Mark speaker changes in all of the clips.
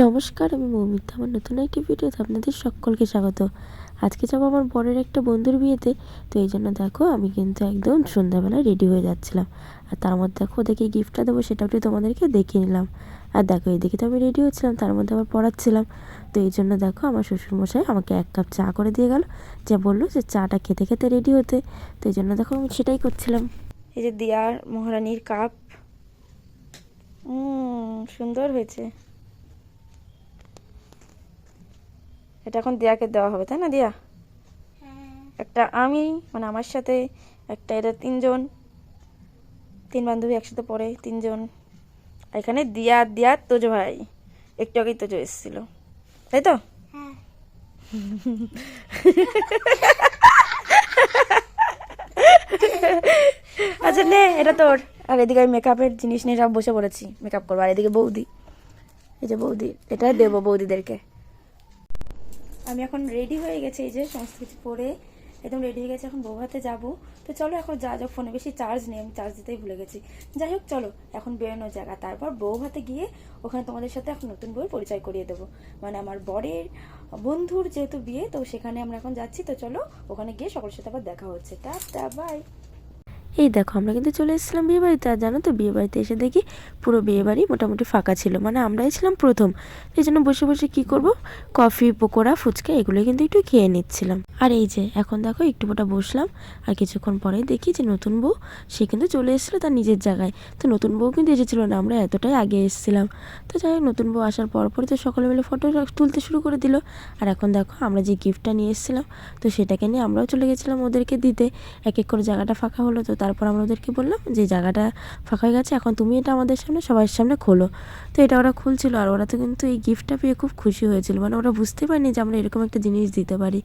Speaker 1: নমস্কার, আমি মৌমিতা। আমার নতুন একটি ভিডিওতে আপনাদের সকলকে স্বাগত। আজকে যাব আমার বরের একটা বন্ধুর বিয়েতে। তো এই জন্য দেখো, আমি কিন্তু একদম সন্ধ্যাবেলায় রেডি হয়ে যাচ্ছিলাম। আর তার মধ্যে দেখো, ওদেরকে গিফটটা দেবো সেটাও একটু তোমাদেরকে দেখিয়ে নিলাম। আর দেখো, এদিকে তো আমি রেডি হচ্ছিলাম, তার মধ্যে আবার পড়াচ্ছিলাম। তো এই জন্য দেখো, আমার শ্বশুরমশাই আমাকে এক কাপ চা করে দিয়ে গেল। যে বলল যে চাটা খেতে খেতে রেডি হতে। তো এই জন্য দেখো, আমি সেটাই করছিলাম।
Speaker 2: এই যে দিয়ার মহারানীর কাপ সুন্দর হয়েছে। এটা এখন দিয়াকে দেওয়া হবে তাই না দিয়া? একটা আমি মানে আমার সাথে একটা এটা তিনজন তিন বান্ধবী একসাথে পড়ে তিনজন। এখানে দিয়া দিয়া তোজো ভাই একটু আগেই তোজো এসেছিল। তাই তো? আচ্ছা নে এটা তোর। আর এদিকে আমি মেকআপের জিনিস নিয়ে সব বসে পড়েছি। মেকআপ করব। আর এদিকে বৌদি এই যে বৌদি এটা দেবো বৌদিদেরকে। আমি এখন রেডি হয়ে গেছি এই যে সমস্ত কিছু পরে একদম রেডি হয়ে গেছে, এখন বৌভাতে যাব। তো চলো এখন যা যা ফোনে বেশি চার্জ নেই, আমি চার্জ দিতেই ভুলে গেছি। যাই হোক, চলো এখন বেরোনোর জায়গা তারপর বৌভাতে গিয়ে ওখানে তোমাদের সাথে এখন নতুন বউয়ের পরিচয় করিয়ে দেবো। মানে আমার বরের বন্ধুর যেহেতু বিয়ে, তো সেখানে আমরা এখন যাচ্ছি, তো চলো ওখানে গিয়ে সকলের সাথে আবার দেখা হচ্ছে। টাটা বাই
Speaker 1: এই দেখো, আমরা কিন্তু চলে এসেছিলাম বিয়ে বাড়িতে আর জানো তো বিয়ে বাড়িতে এসে দেখি পুরো বিয়ে বাড়ি মোটামুটি ফাঁকা ছিল। মানে আমরাই ছিলাম প্রথম। এই জন্য বসে বসে কি করব? কফি, পকোড়া, ফুচকা, এগুলো কিন্তু একটু খেয়ে নিচ্ছিলাম। আর এই যে, এখন দেখো, একটু মোটা বসলাম, আর কিছুক্ষণ পরেই দেখি যে নতুন বউ, সে কিন্তু চলে এসেছিল তার নিজের জায়গায়। তো নতুন বউ কিন্তু এসেছিল না, আমরা এতটাই আগে এসেছিলাম। তো যাই হোক, নতুন বউ আসার পর পরই তো সকলে মিলে ফটো তুলতে শুরু করে দিল। আর এখন দেখো, আমরা যে গিফটটা নিয়ে এসেছিলাম, তো সেটাকে নিয়ে আমরাও চলে গেছিলাম ওদেরকে দিতে। এক এক করে জায়গাটা ফাঁকা হলো, তো তারপর আমরা ওদেরকে বললাম যে জায়গাটা ফাঁকা হয়ে গেছে, এখন তুমি এটা আমাদের সামনে, সবার সামনে খোলো। তো এটা ওরা খুলছিল আর ওরা তো কিন্তু এই গিফটটা পেয়ে খুব খুশি হয়েছিল। মানে ওরা বুঝতে পারেনি যে আমরা এরকম একটা জিনিস দিতে পারি।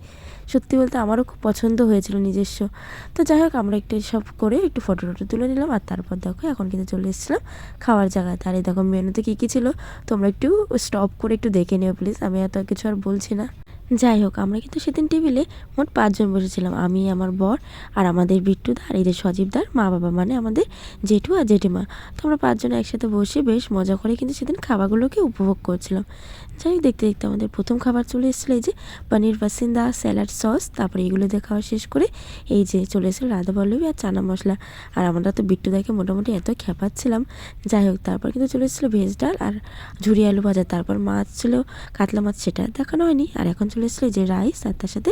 Speaker 1: সত্যি বলতে আমারও খুব পছন্দ হয়েছিল নিজস্ব। তো যাই হোক, আমরা একটু সব করে একটু ফটো টটো তুলে নিলাম আর তারপর দেখো এখন কিন্তু চলে এসেছিলাম খাওয়ার জায়গায় আর এই দেখো মেনুতে কী কী ছিল? তোমরা একটু স্টপ করে একটু দেখে নিও প্লিজ আমি এত কিছু আর বলছি না। যাই হোক, আমরা কিন্তু সেদিন টেবিলে মোট পাঁচজন বসেছিলাম, আমি, আমার বর আর আমাদের বিট্টুদা আর যে সজীবদার মা বাবা মানে আমাদের জেঠু আর জেঠিমা। তো আমরা পাঁচজন একসাথে বসে বেশ মজা করে কিন্তু সেদিন খাবারগুলোকে উপভোগ করছিলাম। যাই হোক, দেখতে দেখতে আমাদের প্রথম খাবার চলে এসেছিল এই যে পনির বাসিন্দা, স্যালাড সস, তারপরে এগুলো দিয়ে খাওয়া শেষ করে এই যে চলে এসেছিল রাধা পল্লবী আর চানা মশলা। আর আমরা তো বিট্টুদাকে মোটামুটি এত খেপাচ্ছিলাম। যাই হোক, তারপর কিন্তু চলে এসেছিল ভেজ ডাল আর ঝুরি আলু ভাজা। তারপর মাছ ছিল, কাতলা মাছ সেটা দেখানো হয়নি। আর এখন চলে এসেছিল যে রাইস আর তার সাথে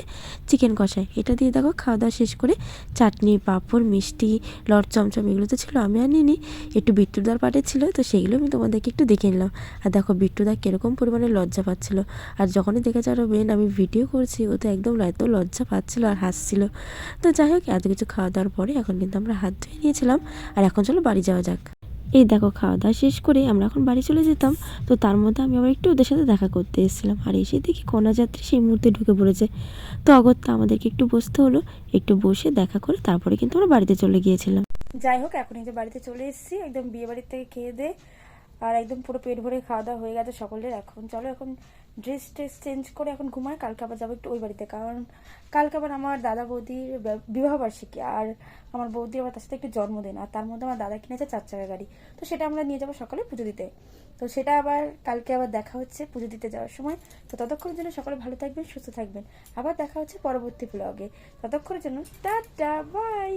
Speaker 1: চিকেন কষাই। এটা দিয়ে দেখো খাওয়া দাওয়া শেষ করে চাটনি, পাঁপড়, মিষ্টি, লট, চমচম এগুলো তো ছিল, আমি আর নিইনি। একটু বিট্টুদার পাটে ছিল, তো সেইগুলো আমি তোমাদেরকে একটু দেখে নিলাম। আর দেখো বিট্টুদা কীরকম পরিমাণে লজ্জা পাচ্ছিল। আর যখনই দেখেছে আরও মেন আমি ভিডিও করছি, ও তো একদম এত লজ্জা পাচ্ছিলো আর হাসছিল। তো যাই হোক, এত কিছু খাওয়া দাওয়ার পরে এখন কিন্তু আমরা হাত ধুয়ে নিয়েছিলাম। আর এখন চলো বাড়ি যাওয়া যাক। এই দেখো, খাওয়া দাওয়া শেষ করে আমরা এখন বাড়ি চলে যেতাম। তো তার মধ্যে আমি আবার একটু ওদের সাথে দেখা করতে এসেছিলাম। আর এসে দেখি কন্যা যাত্রী সেই মুহূর্তে ঢুকে পড়েছে। তো অগত্যা আমাদেরকে একটু বসতে হলো, একটু বসে দেখা করে তারপরে কিন্তু আমরা বাড়িতে চলে গিয়েছিলাম।
Speaker 2: যাই হোক, এখন এই যে বাড়িতে চলে এসেছি, একদম বিয়ে বাড়ির থেকে খেয়ে দে। আর একদম পুরো পেট ভরে খাওয়া দাওয়া হয়ে গেছে সকলের। এখন চলো, এখন ড্রেস ট্রেস চেঞ্জ করে এখন ঘুমায়, কালকে আবার যাব একটু ওই বাড়িতে। কারণ কালকে আবার আমার দাদা বৌদির বিবাহবার্ষিকী, আর আমার বৌদি আবার তার সাথে একটু জন্মদিন, আর তার মধ্যে আমার দাদা কিনেছে চার চাকা গাড়ি। তো সেটা আমরা নিয়ে যাব সকালে পুজো দিতে। তো সেটা আবার কালকে আবার দেখা হচ্ছে পুজো দিতে যাওয়ার সময়। তো ততক্ষণের জন্য সকলে ভালো থাকবেন, সুস্থ থাকবেন। আবার দেখা হচ্ছে পরবর্তী ব্লগে ততক্ষণের জন্য টাটা বাই